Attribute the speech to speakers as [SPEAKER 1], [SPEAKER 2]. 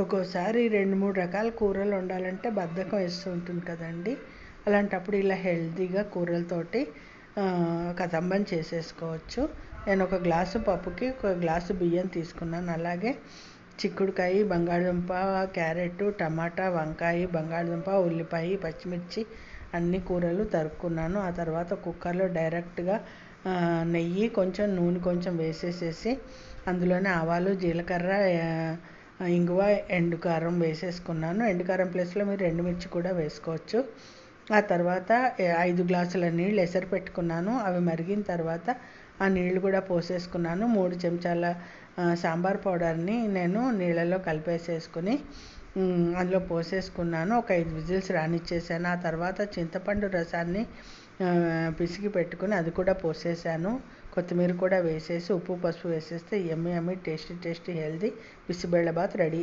[SPEAKER 1] ఒక్కోసారి రెండు మూడు రకాల కూరలు వండాలంటే బద్ధకం వేస్తూ ఉంటుంది కదండి. అలాంటప్పుడు ఇలా హెల్తీగా కూరలతోటి కదంబం చేసేసుకోవచ్చు. నేను ఒక గ్లాసు పప్పుకి ఒక గ్లాసు బియ్యం తీసుకున్నాను. అలాగే చిక్కుడుకాయ బంగాళదుంప క్యారెట్ టమాటా వంకాయ బంగాళదుంప ఉల్లిపాయ పచ్చిమిర్చి అన్ని కూరలు తరుక్కున్నాను. ఆ తర్వాత కుక్కర్లో డైరెక్ట్గా నెయ్యి కొంచెం నూనె కొంచెం వేసేసేసి అందులోనే ఆవాలు జీలకర్ర ఇంగువ ఎండుకారం వేసేసుకున్నాను. ఎండుకారం ప్లేస్లో మీరు ఎండుమిర్చి కూడా వేసుకోవచ్చు. ఆ తర్వాత ఐదు గ్లాసుల నీళ్ళు ఎసరు పెట్టుకున్నాను. అవి మరిగిన తర్వాత ఆ నీళ్ళు కూడా పోసేసుకున్నాను. మూడు చెంచాల సాంబార్ పౌడర్ని నేను నీళ్ళలో కలిపేసేసుకుని అందులో పోసేసుకున్నాను. ఒక ఐదు విజిల్స్ రానిచ్చేసాను. ఆ తర్వాత చింతపండు రసాన్ని పిసికి పెట్టుకుని అది కూడా పోసేసాను. కొత్తిమీర కూడా వేసేసి ఉప్పు పసుపు వేసేస్తే ఎమ్మి ఎమ్మి tasty tasty healthy bisibelebath ready.